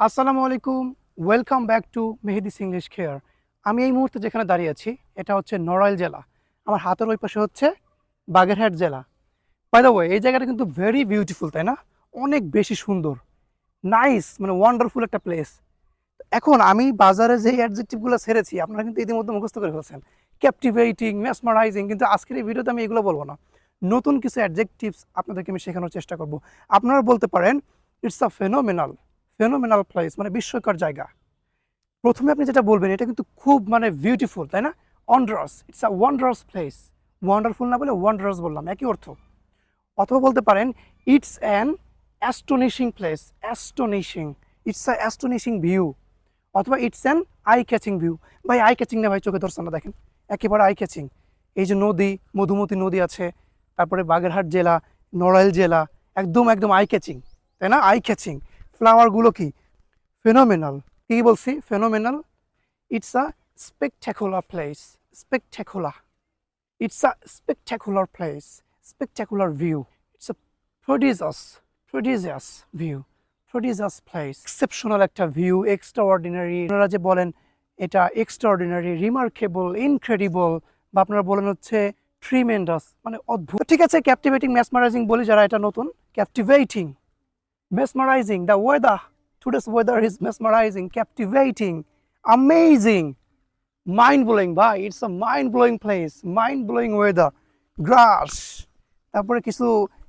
আসসালামু আলাইকুম welcome back to Mehedi's English care আমি এই মুহূর্তে যেখানে দাঁড়িয়ে আছি, এটা হচ্ছে নড়াইল জেলা। আমার হাতের ওই পাশে হচ্ছে বাগেরহাট জেলা। বাই দ্য ওয়ে এই জায়গাটা কিন্তু ভেরি বিউটিফুল তাই না? অনেক বেশি সুন্দর। নাইস মানে ওয়ান্ডারফুল একটা প্লেস এখন আমি বাজারে যে অ্যাডজেক্টিভগুলো ছেড়েছি, আপনারা কিন্তু ইতিমধ্যে মুখস্থ করে ফেলছেন। ক্যাপটিভেটিং মেসমারাইজিং কিন্তু আজকের এই ভিডিওতে আমি এগুলো বলব না। নতুন কিছু অ্যাডজেক্টিভস আপনাদেরকে আমি শেখানোর চেষ্টা করব। আপনারা বলতে পারেন it's a phenomenal phenomenal place মানে বিস্ময়কর জায়গা। প্রথমে আপনি যেটা বলবেন, এটা কিন্তু খুব মানে বিউটিফুল তাই না? Wondrous it's a wondrous place wonderful না বলে ওয়ান্ডারাস বললাম, একই অর্থ। অথবা বলতে পারেন it's an astonishing place astonishing it's a astonishing view অথবা it's an eye catching view ভাই আই ক্যাচিং না ভাই, চোখে ধরছে না, দেখেন। একেবারে আই ক্যাচিং এই যে নদী, মধুমতি নদী আছে, তারপরে বাগেরহাট জেলা, নড়াইল জেলা, একদম একদম আই ক্যাচিং তাই না? আই ক্যাচিং ফ্লাওয়ারগুলো কি? ফেনোমেনাল। কি বলছি? Phenomenal. It's a spectacular place spectacular it's a spectacular place spectacular view it's a prodigious prodigious view prodigious place exceptional একটা ভিউ এক্সট্রা অর্ডিনারি আপনারা যে বলেন, এটা এক্সট্রা অর্ডিনারি রিমার্কেবল ইনক্রেডিবল বা আপনারা বলেন হচ্ছে ট্রিমেন্ডাস মানে অদ্ভুত। ঠিক আছে ক্যাপটিভেটিং ম্যাসমারাইজিং বলি যারা এটা নতুন। Captivating mesmerizing. The weather, today's weather is mesmerizing, captivating, amazing, mind blowing. Bye. It's a mind blowing place, mind blowing weather. Grass, তারপরে কিছু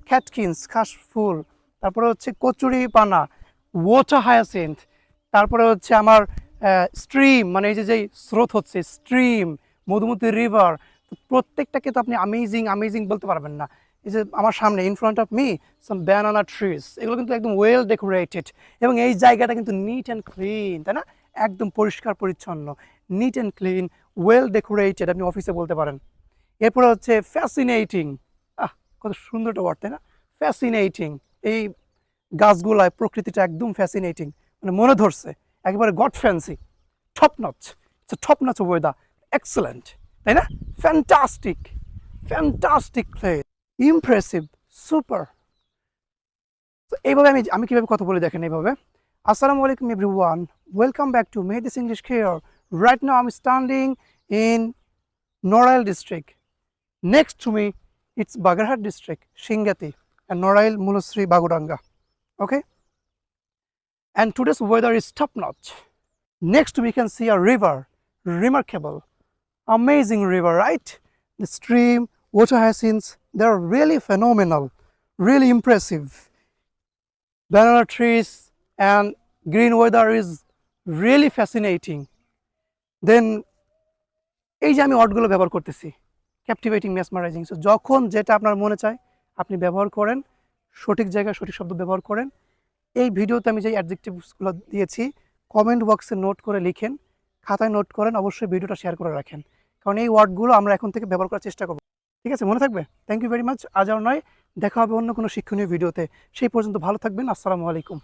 ক্যাটকিন্স ঘাস ফুল তারপরে হচ্ছে কচুরি পানা ওয়াটার হায়াসিন্থ তারপরে হচ্ছে আমার স্ট্রিম মানে এই যে যেই স্রোত হচ্ছে স্ট্রিম মধুমতি রিভার প্রত্যেকটাকে তো আপনি আমেজিং আমেজিং বলতে পারবেন না এই যে আমার সামনে in front of me some banana trees এগুলো কিন্তু একদম ওয়েল ডেকোরেটেড এবং এই জায়গাটা কিন্তু নিট অ্যান্ড ক্লিন তাই না? একদম পরিষ্কার, পরিচ্ছন্ন neat and clean well decorated আপনি অফিসে বলতে পারেন। এরপরে হচ্ছে ফ্যাসিনেটিং আহ, কত সুন্দর একটা ওয়ার্ড তাই না? ফ্যাসিনেটিং এই গাছগুলায় প্রকৃতিটা একদম ফ্যাসিনেটিং মানে মনে ধরছে, একেবারে God fancy top notch top notch weather excellent তাই না? Fantastic fantastic place impressive super তো এইভাবে আমি আমি কীভাবে কথা বলে দেখেন এইভাবে আসসালামু আলাইকুম everyone welcome back to Mehedi's English care right now আমি standing in Narail district next to me it's Bagerhat district সিঙ্গাতি and Norail Mulusri Baguranga. Okay? And today's weather is top notch. Next we can see a river, remarkable, amazing river, right? The stream, water hyacinths, they're really phenomenal, really impressive. Banana trees and green weather is really fascinating. Then এই যে আমি ওয়ার্ডগুলো ব্যবহার করতেছি captivating mesmerising so যখন যেটা আপনার মনে চায় আপনি ব্যবহার করেন সঠিক জায়গায় সঠিক শব্দ ব্যবহার করেন এই ভিডিওতে আমি যে অ্যাডজেক্টিভসগুলো দিয়েছি কমেন্ট বক্সে নোট করে লিখেন খাতায় নোট করেন অবশ্যই ভিডিওটা শেয়ার করে রাখেন কারণ এই ওয়ার্ডগুলো আমরা এখন থেকে ব্যবহার করার চেষ্টা করব ঠিক আছে? মনে থাকবে? থ্যাংক ইউ ভেরি মাচ আজ আর নয়। দেখা হবে অন্য কোনো শিক্ষণীয় ভিডিওতে। সেই পর্যন্ত ভালো থাকবেন। আসসালামু আলাইকুম।